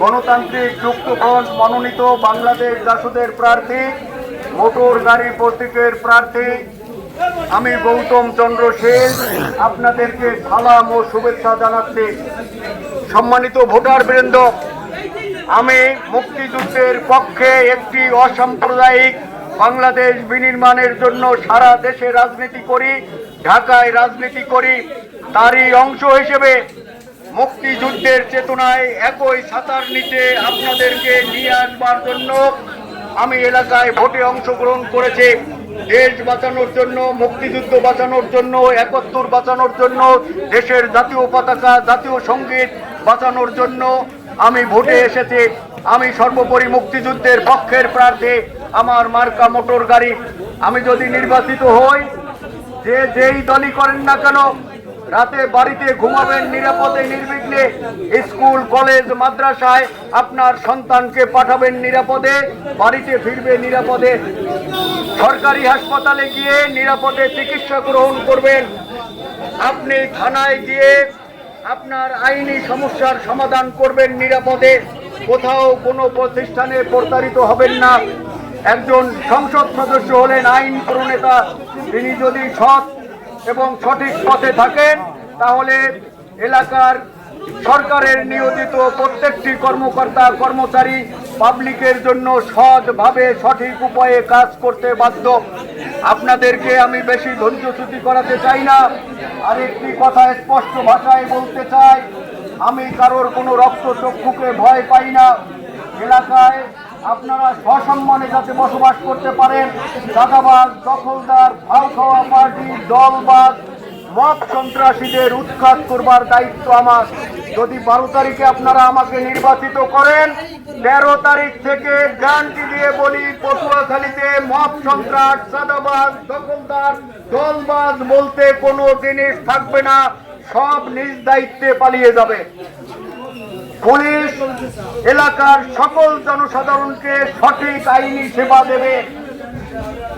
গণতান্ত্রিক যুক্তফ্রন্ট মনোনীত বাংলাদেশ জাসদের প্রার্থী, মোটর গাড়ি প্রতীকের প্রার্থী আমি গৌতম চন্দ্র সেন। আপনাদেরকে সালাম ও শুভেচ্ছা জানাচ্ছি। সম্মানিত ভোটার বৃন্দ আমি মুক্তিযুদ্ধের পক্ষে একটি অসাম্প্রদায়িক বাংলাদেশ বিনির্মাণের জন্য সারা দেশে রাজনীতি করি, ঢাকায় রাজনীতি করি। তারই অংশ হিসেবে মুক্তিযুদ্ধের চেতনায় একই ছাতার নিচে আপনাদেরকে নিয়ে আসবার জন্য আমি এলাকায় ভোটে অংশগ্রহণ করেছি। দেশ বাঁচানোর জন্য, মুক্তিযুদ্ধ বাঁচানোর জন্য, একাত্তর বাঁচানোর জন্য, দেশের জাতীয় পতাকা, জাতীয় সংগীত বাঁচানোর জন্য আমি ভোটে এসেছি। আমি সর্বোপরি মুক্তিযুদ্ধের পক্ষের প্রার্থী, আমার মার্কা মোটর গাড়ি। আমি যদি নির্বাচিত হই, যে যেই দলই করেন না কেন রাতে বাড়িতে ঘুমাবেন নিরাপদে নির্বিঘ্নে, স্কুল, কলেজ, মাদ্রাসায় আপনার সন্তানকে পাঠাবেন নিরাপদে, বাড়িতে ফিরবে নিরাপদে। সরকারি হাসপাতালে গিয়ে নিরাপদে চিকিৎসা গ্রহণ করবেন। আপনি থানায় গিয়ে আপনার আইনি সমস্যার সমাধান করবেন নিরাপদে। কোথাও কোনো প্রতিষ্ঠানে প্রতারিত হবেন না। একজন সংসদ সদস্য হলেন আইন প্রণেতা তিনি যদি সৎ এবং সঠিক পথে থাকেন, তাহলে এলাকার সরকারের নিয়োজিত প্রত্যেকটি কর্মকর্তা, কর্মচারী পাবলিকের জন্য সৎভাবে সঠিক উপায়ে কাজ করতে বাধ্য। আপনাদেরকে আমি বেশি ধৈর্যচ্যুতি করাতে চাই না। আরেকটি কথা স্পষ্ট ভাষায় বলতে চাই, আমি কারোর কোনো রক্ত রক্তচক্ষুকে ভয় পাই না। এলাকায় আপনারা সসম্মানে যাতে বসবাস করতে পারেন, দাদাবাজ, দখলদার ভাও খাওয়া পার্টি দলবাদ মত সন্ত্রাসীদের উৎখাত করবার দায়িত্ব আমার। যদি বারো তারিখে আপনারা আমাকে নির্বাচিত করেন, তেরো তারিখ থেকে গ্যারান্টি দিয়ে বলি, পটুয়াখালীতে মত সন্ত্রাস সাদাবাজ দখলদার, দলবাজ বলতে কোনো জিনিস থাকবে না, সব নিজ দায়িত্বে পালিয়ে যাবে। পুলিশ এলাকার সকল জনসাধারণকে সঠিক আইনি সেবা দেবে।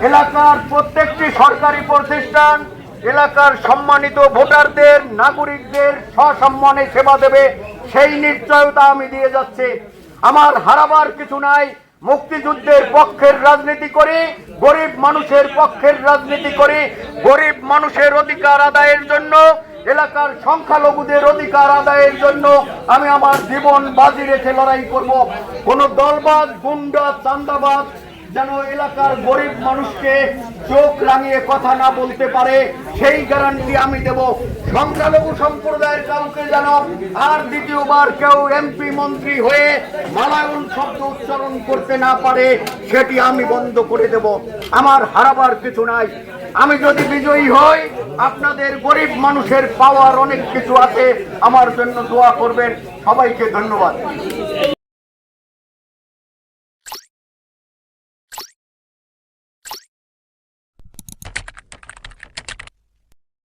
এলাকার প্রত্যেকটি সরকারি প্রতিষ্ঠান, এলাকার সম্মানিত ভোটারদের, নাগরিকদের সসম্মানে সেবা দেবে। সেই নিশ্চয়তা আমি দিয়ে যাচ্ছি। আমার হারাবার কিছু নাই। মুক্তিযুদ্ধের পক্ষের রাজনীতি করি, গরিব মানুষের পক্ষের রাজনীতি করি। গরিব মানুষের অধিকার আদায়ের জন্য এলাকার সংখ্যালঘুদের অধিকার আদায়ের জন্য আমি আমার জীবন বাজি রেখে লড়াই করব। কোন দলবাদ গুন্ডা চান্দাবাদ যেন এলাকার গরিব মানুষকে চোখ রাঙিয়ে কথা না বলতে পারে, সেই গ্যারান্টি আমি দেব। সংখ্যালঘু সম্প্রদায়ের কাউকে যেন আর দ্বিতীয়বার কেউ এমপি মন্ত্রী হয়ে মালায়ন শব্দ উচ্চারণ করতে না পারে, সেটি আমি বন্ধ করে দেব। আমার হারাবার কিছু নাই। আমি যদি বিজয়ী হই, আপনাদের গরিব মানুষের পাওয়ার অনেক কিছু আছে। আমার জন্য দোয়া করবেন। সবাইকে ধন্যবাদ।